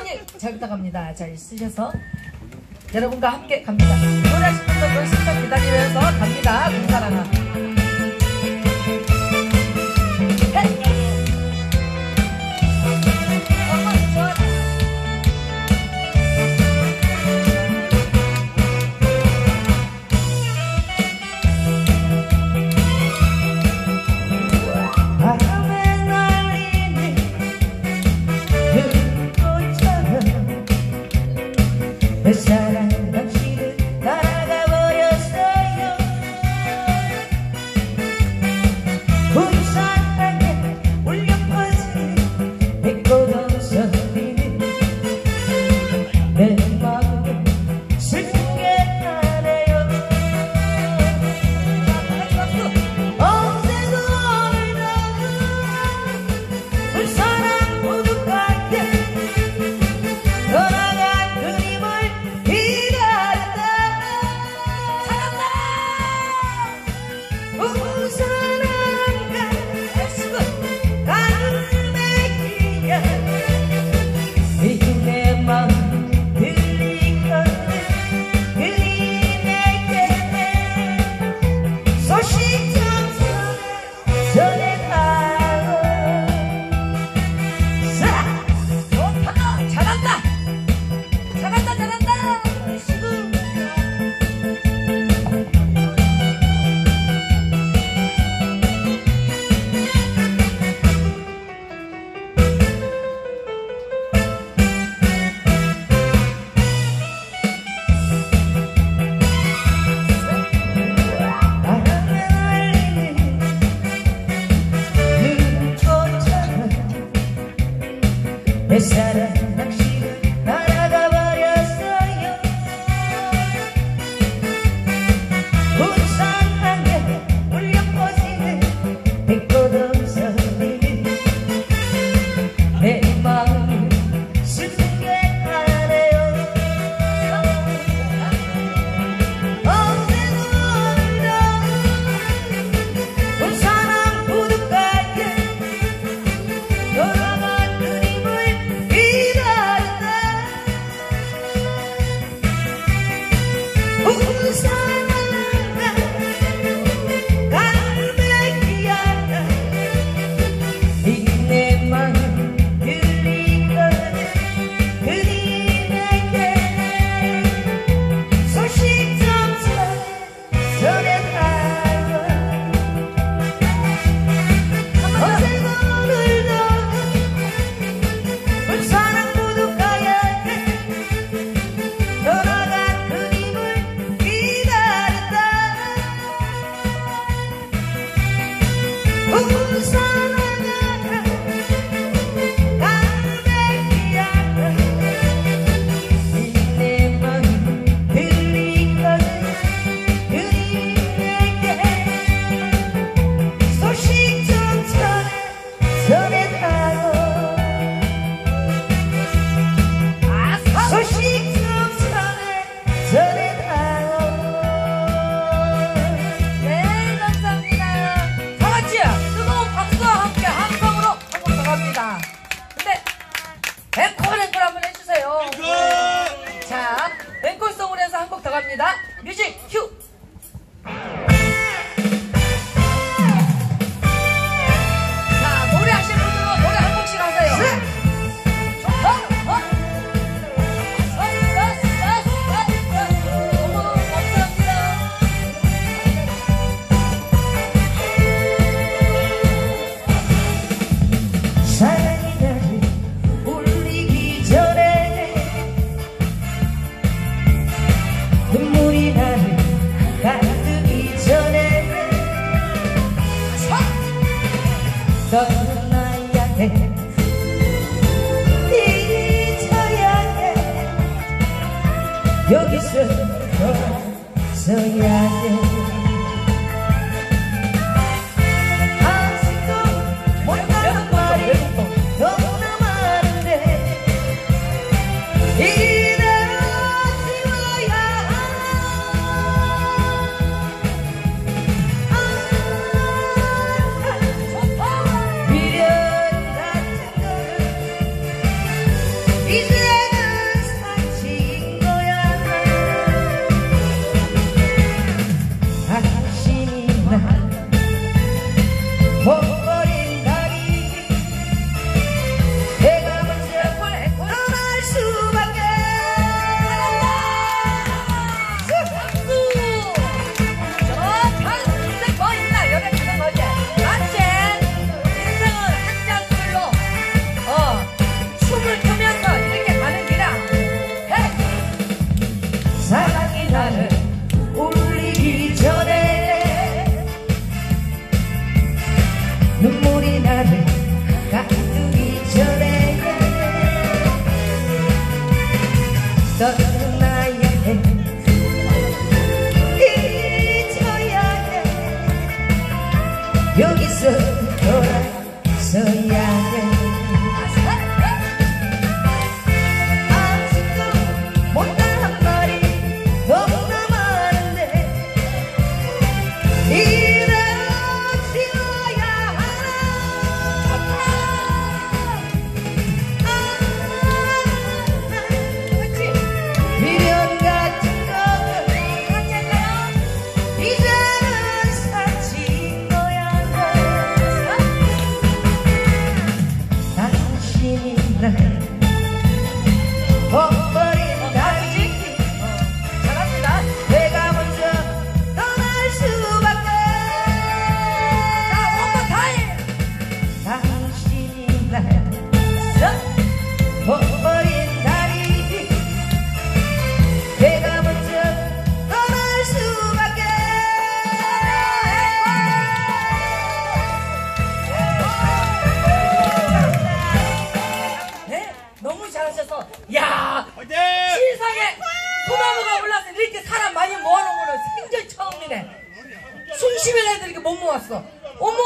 사모님 잘 부탁합니다. 잘 쓰셔서 여러분과 함께 갑니다. 노래하실 분도 시청 기다리면서 갑니다. 눈사랑아. Ven. besar. 여기서 모았어. 어머,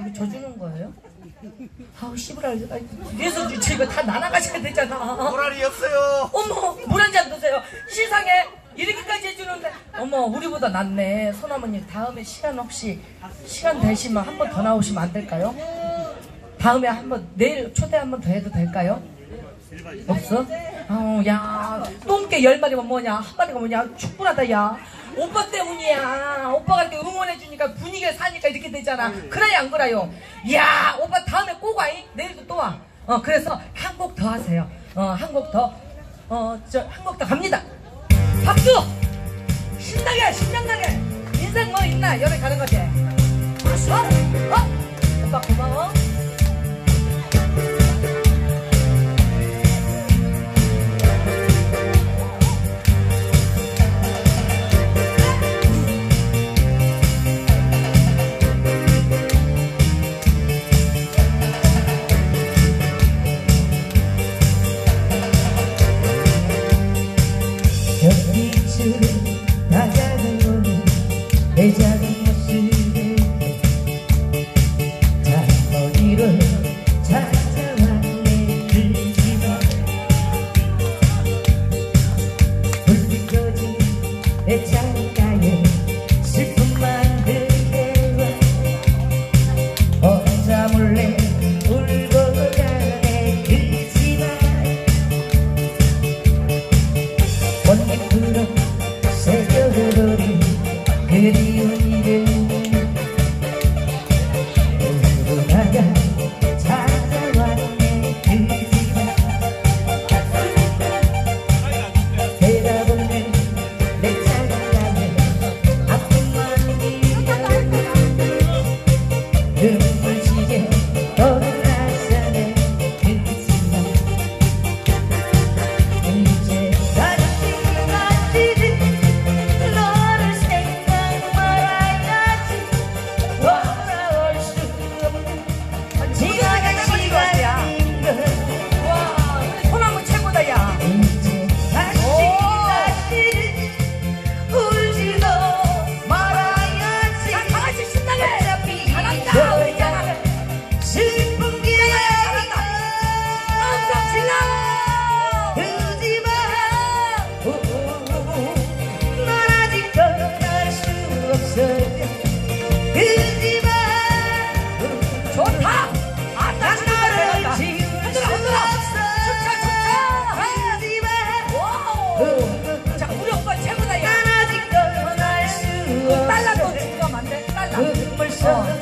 이거 져주는 거예요? 아우 씨부라 뒤에서 주지 이거 다 나눠가셔야 되잖아. 모랄이 없어요. 어머, 물 한 잔 드세요. 세상에 이렇게까지 해주는데 어머 우리보다 낫네. 소나무님 다음에 시간 혹시 시간 되시면 한 번 더 나오시면 안 될까요? 다음에 한 번 내일 초대 한 번 더 해도 될까요? 없어? 어, 야, 똥개 열 마리면 뭐냐? 한 마리가 뭐냐? 충분하다, 야. 오빠 때문이야. 오빠가 이렇게 응원해주니까 분위기가 사니까 이렇게 되잖아. 그래야 안 그래요? 야, 오빠 다음에 꼭 와잉? 내일도 또 와. 어, 그래서 한 곡 더 하세요. 어, 한 곡 더. 어, 저, 한 곡 더 갑니다. 박수! 신나게, 신명나게. 인생 뭐 있나? 열에 가는 거지. 어? 어? 오빠 고마워. 어.